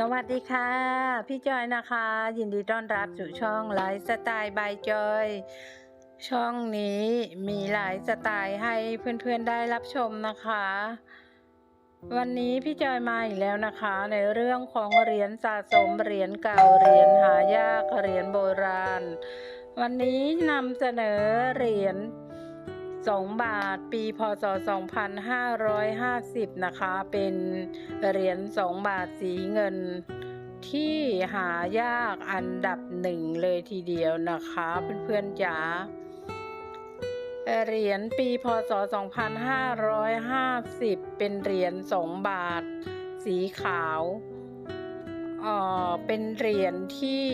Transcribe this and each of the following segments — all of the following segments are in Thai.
สวัสดีค่ะ พี่จอยนะคะ ยินดีต้อนรับสู่ช่องไลฟ์สไตล์บายจอย ช่องนี้มีหลายสไตล์ให้เพื่อนๆได้รับชมนะคะ วันนี้พี่จอยมาอีกแล้วนะคะ ในเรื่องของเหรียญสะสมเหรียญเก่าเหรียญหายากเหรียญโบราณ วันนี้นำเสนอเหรียญ 2 บาท ปีพศ 2550 นะคะ เป็นเหรียญ2บาทสีเงิน ที่หายากอันดับหนึ่งเลยทีเดียวนะคะ เพื่อนๆจ๋าเหรียญปีพศ 2550 เป็นเหรียญ2บาท สีขาวเอ่อเป็นเหรียญที่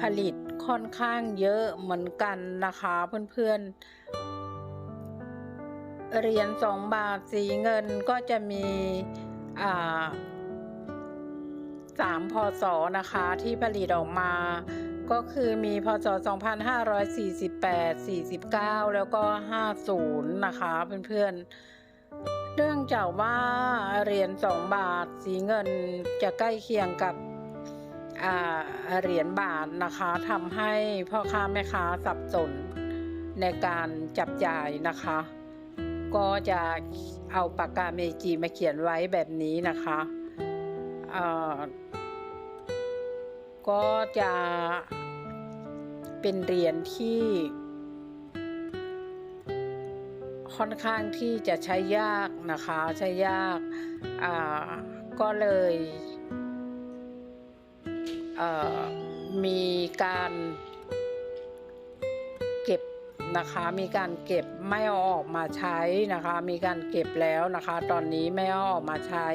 ผลิตค่อนข้างเยอะเหมือนกันนะคะเพื่อนๆ เหรียญสองบาทสีเงินก็จะมีสามพศนะคะที่ผลิตออกมา ก็คือมีพศ 2548 49 แล้วก็ 50 นะคะเพื่อนๆเรื่องจากว่าเหรียญ2บาทสีเงินจะใกล้เคียงกับเหรียญบาทนะคะทำให้พ่อค้าแม่ค้าสับสนในการจับจ่ายนะคะ ก็จะเอาปากกาเมจิมาเขียนไว้แบบนี้นะคะเอ่อก็จะเป็นเหรียญที่ ค่อนข้างที่จะใช้ยากนะคะ ใช้ยากอ่าก็เลยเอ่อมีการ นะคะ มีการเก็บไม่เอาออกมาใช้นะคะ มีการเก็บแล้วนะคะ ตอนนี้ไม่เอาออกมาใช้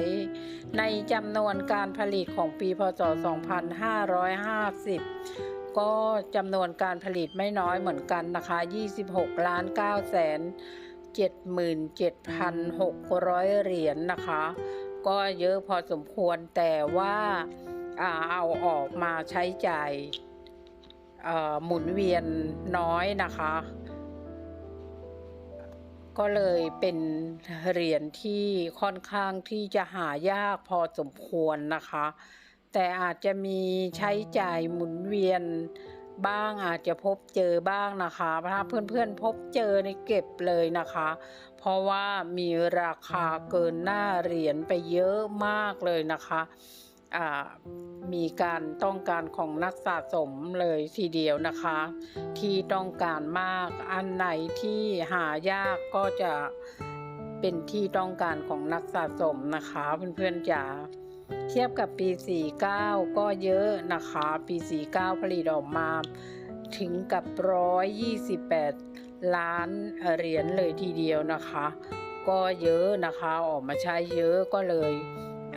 ในจำนวนการผลิตของปีพศ 2550 ก็จำนวนการผลิตไม่น้อยเหมือนกันนะคะ 26 ล้าน9แสน77,600 เหรียญนะคะ ก็เยอะพอสมควรแต่ว่าเอาออกมาใช้จ่ายหมุนเวียนน้อยนะคะ ก็เลยเป็นเหรียญที่ค่อนข้างที่จะหายากพอสมควรนะคะ แต่อาจจะมีใช้จ่ายหมุนเวียนบ้างอาจจะพบเจอบ้างนะคะถ้าเพื่อนๆพบเจอในเก็บเลยนะคะ เพราะว่ามีราคาเกินหน้าเหรียญไปเยอะมากเลยนะคะ มีการต้องการของนักสะสมเลยทีเดียวนะคะ ที่ต้องการมากอันไหนที่หายากก็จะเป็นที่ต้องการของนักสะสมนะคะเพื่อนๆจ๋าเทียบกับปี 49 ก็เยอะนะคะ ปี 49 ผลิตออกมาถึงกับ 128 ล้านเหรียญเลยทีเดียวนะคะ ก็เยอะนะคะออกมาใช้เยอะก็เลย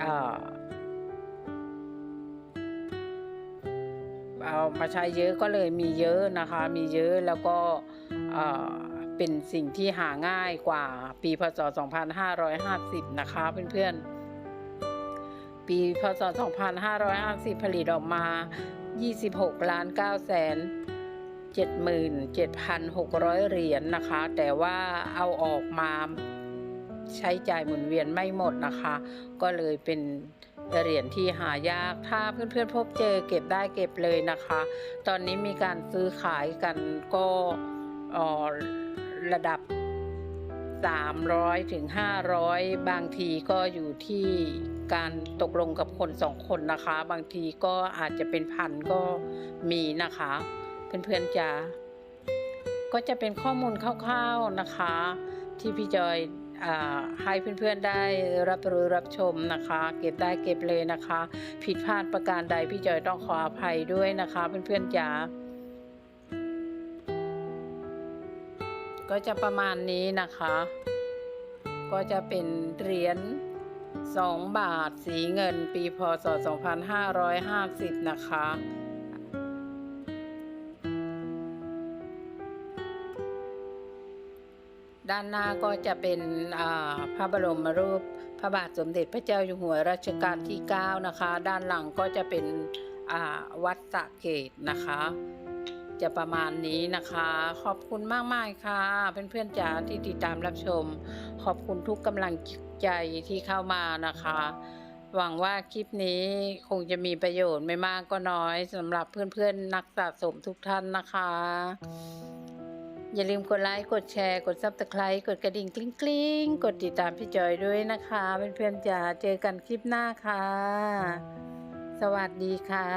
อ่า เอามาใช้เยอะก็เลยมีเยอะนะคะ มีเยอะแล้วก็เป็นสิ่งที่หาง่ายกว่าปีพศ 2550 นะคะเพื่อนๆ ปีพศ 2550 ผลิตออกมา 26 ล้าน9แสน77,600 เหรียญนะคะ แต่ว่าเอาออกมาใช้จ่ายหมุนเวียนไม่หมดนะคะ ก็เลยเป็น เหรียญที่หายากถ้าเพื่อนๆพบเจอเก็บได้เก็บเลยนะคะ ตอนนี้มีการซื้อขายกันก็ระดับ 300ถึง500 บางทีก็อยู่ที่การตกลงกับคนสองคนนะคะ บางทีก็อาจจะเป็นพันก็มีนะคะ เพื่อนๆจะก็จะเป็นข้อมูลคร่าวๆนะคะ ที่พี่จอย ให้เพื่อนๆได้รับรู้รับชมนะคะ เก็บได้เก็บเลยนะคะ ผิดพลาดประการใดพี่จอยต้องขออภัยด้วยนะคะ เพื่อนๆจ๋าก็จะประมาณนี้นะคะ ก็จะเป็นเหรียญ2บาทสีเงินปีพศ 2550 นะคะ ด้านหน้าก็จะเป็นพระบรมรูปพระบาทสมเด็จพระเจ้าอยู่หัวรัชกาลที่ 9 นะคะ ด้านหลังก็จะเป็นวัดสะเกตนะคะ จะประมาณนี้นะคะ ขอบคุณมากๆค่ะ เพื่อนๆจ๋าที่ติดตามรับชม ขอบคุณทุกกำลังใจที่เข้ามานะคะ หวังว่าคลิปนี้คงจะมีประโยชน์ไม่มากก็น้อยสำหรับเพื่อนๆนักสะสมทุกท่านนะคะ อย่าลืมกดไลค์กดแชร์ กดซับสไครต์กดกระดิ่งกลิ้งกลิ้งกดติดตามพี่จอยด้วยนะคะเพื่อนๆจะเจอกันคลิปหน้าค่ะ สวัสดีค่ะ